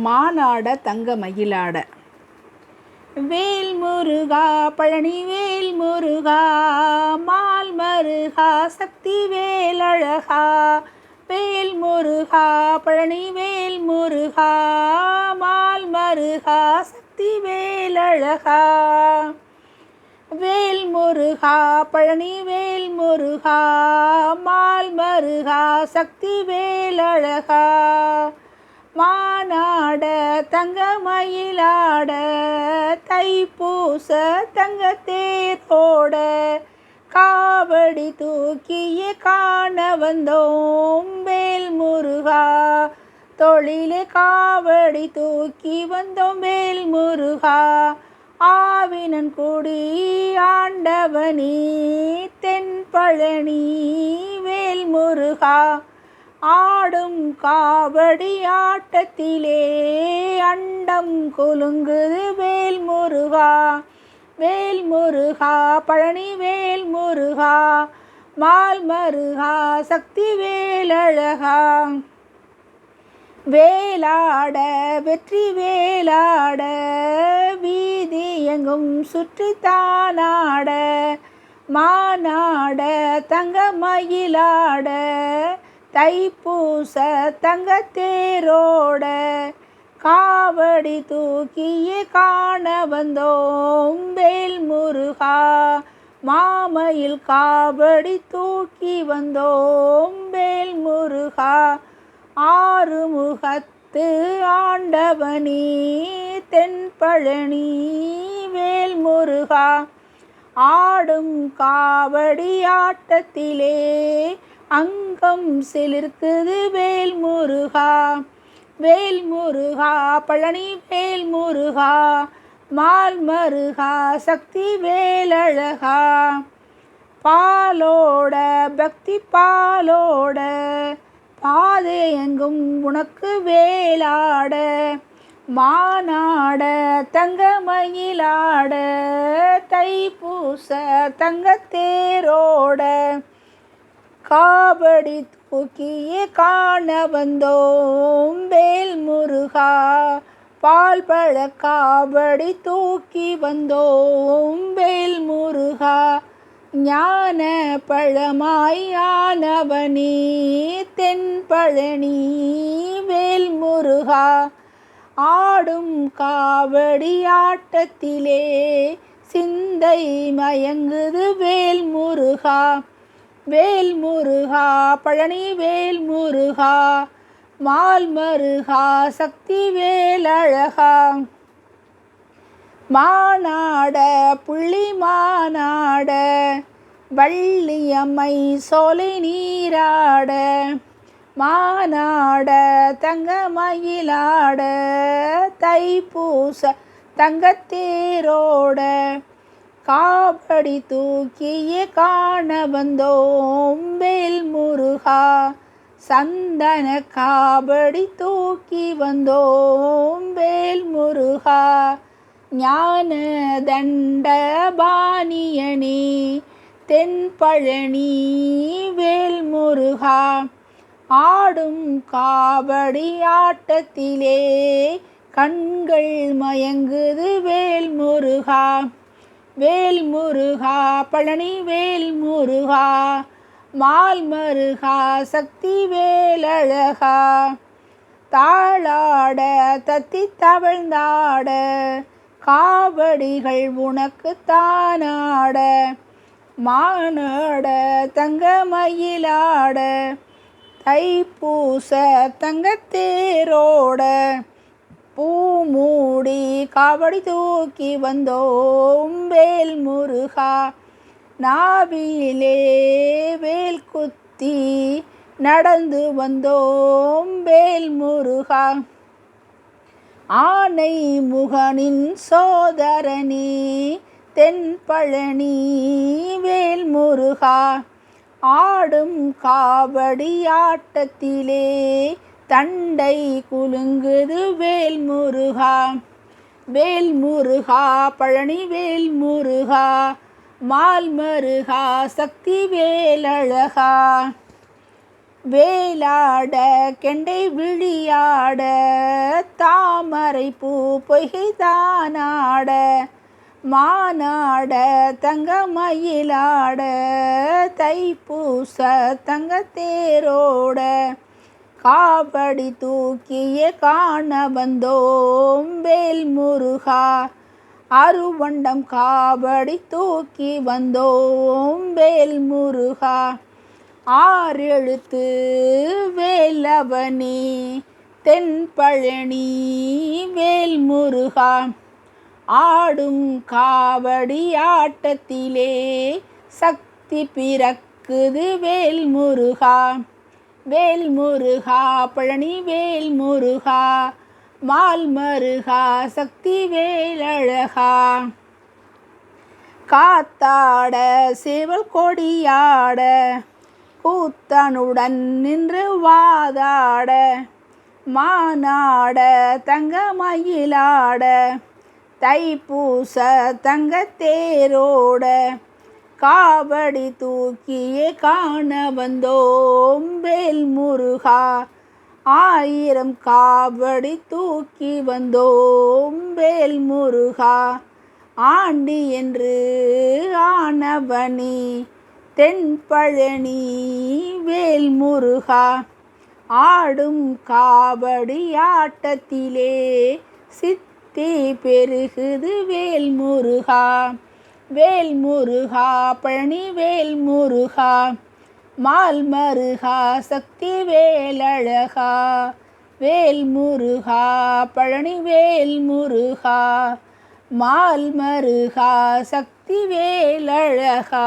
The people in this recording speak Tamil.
மானாட தங்க மயிலாட. வேல் முருகா பழனி வேல் முருகா மால் மருகா சக்தி வேலழகா வேல் முருகா பழனி வேல் முருகா மால் மருகா சக்தி வேலழகா வேல் முருகா பழனி வேல் முருகா மால் மருகா சக்தி வேலழகா மானாட தங்க மயிலாட தைப்பூச தங்க தேரோட காவடி தூக்கிய காண வந்தோம் வேல் முருகா தொழிலே காவடி தூக்கி வந்தோம் வேல் முருகா ஆவினன் குடி ஆண்டவனி தென்பழனி வேல் முருகா ஆடும் காவடி ஆட்டத்திலே அண்டம் குலுங்குது வேல் முருகா வேல் முருகா பழனி வேல் முருகா மால் மருகா சக்தி வேலழகா. வேலாட வெற்றி வேலாட வீதி எங்கும் சுற்றி தானாட மானாட தங்க மயிலாட. தைப்பூச தங்கத்தேரோட காவடி தூக்கியே காண வந்தோம் வேல் முருகா. மாமையில் காவடி தூக்கி வந்தோம் வேல் முருகா. ஆறுமுகத்து ஆண்டவனி தென்பழனி வேல் முருகா. ஆடும் காவடி ஆட்டத்திலே அங்கம் சிலிர்க்குது வேல் முருகா வேல் முருகா பழனி வேல் முருகா மால் மருகா சக்தி வேலழகா. பாலோட பக்தி பாலோட பாதை எங்கும் உனக்கு வேலாட மானாட தங்க மயிலாட தைப்பூச தங்கத்தேரோட காவடி தூக்கியே காண வந்தோம். வேல் முருகா பால் பழ காவடி தூக்கி வந்தோம். வேல் முருகா ஞான பழமாய் ஆனவனி தென்பழனி. வேல் முருகா ஆடும் காவடி ஆட்டத்திலே சிந்தை மயங்குது. வேல் முருகா வேல் முருகா பழனி வேல் முருகா மால் மருகா சக்தி வேலழகா. மாநாட புள்ளி மாநாட வள்ளியம்மை சோலை நீராட மாநாட தங்க மயிலாட தைப்பூச தங்கத்தேரோட காவடி தூக்கியே காண வந்தோம் வேல் முருகா. சந்தன காவடி தூக்கி வந்தோம் வேல் முருகா. ஞான தண்ட பாணியனே தென்பழனி வேல் முருகா. ஆடும் காவடி ஆட்டத்திலே கண்கள் மயங்குது வேல் முருகா. வேல் முருகா பழனி வேல் முருகா மால் மருகா சக்தி வேலழகா. தாளாட தத்தி தவழ்ந்தாட காவடிகள் உனக்கு தானாட. மானாட தங்க மயிலாட தைப்பூச தங்கத்தேரோட. பூ மூடி காவடி தூக்கி வந்தோம் வேல் முருகா. நாவிலே வேல் குத்தி நடந்து வந்தோம் வேல் முருகா. ஆனை முகனின் சோதரணி தென்பழனி வேல் முருகா. ஆடும் காவடி ஆட்டத்திலே தண்டை குலுங்குது வேல் முருகா வேல் முருகா பழனி வேல் முருகா மால் மருகா சக்தி வேலழகா. வேலாட கெண்டை விழியாட. தாமரை பூ பொய்கைதானாட. மானாட தங்க மயிலாட. தைப்பூச தங்க தேரோட. காவடி தூக்கிய காண வந்தோம் வேல் முருகா அருவண்டம் காவடி தூக்கி வந்தோம் வேல் முருகா ஆறெழுத்து வேலவனி தென்பழனி வேல் முருகா ஆடும் காவடி ஆட்டத்திலே சக்தி பிறக்குது வேல் முருகா வேல் முருகா பழனி வேல் முருகா மால் மருகா சக்தி வேலழகா. காத்தாட சேவல் கொடியாட கூத்தனுடன் நின்று வாதாட மானாட தங்க மயிலாட தைப்பூச தங்க தேரோட காவடி தூக்கியே காண வந்தோம் வேல் முருகா ஆயிரம் காவடி தூக்கி வந்தோம் வேல் முருகா ஆண்டி என்று ஆனவனி தென்பழனி வேல் முருகா ஆடும் காவடி ஆட்டத்திலே சித்தி பெருகுது வேல் முருகா வேல் முருகா பழனி வேல் முருகா மால் மருகா சக்தி வேலழகா. வேல் முருகா பழனி வேல் முருகா மால் மருகா சக்தி வேலழகா.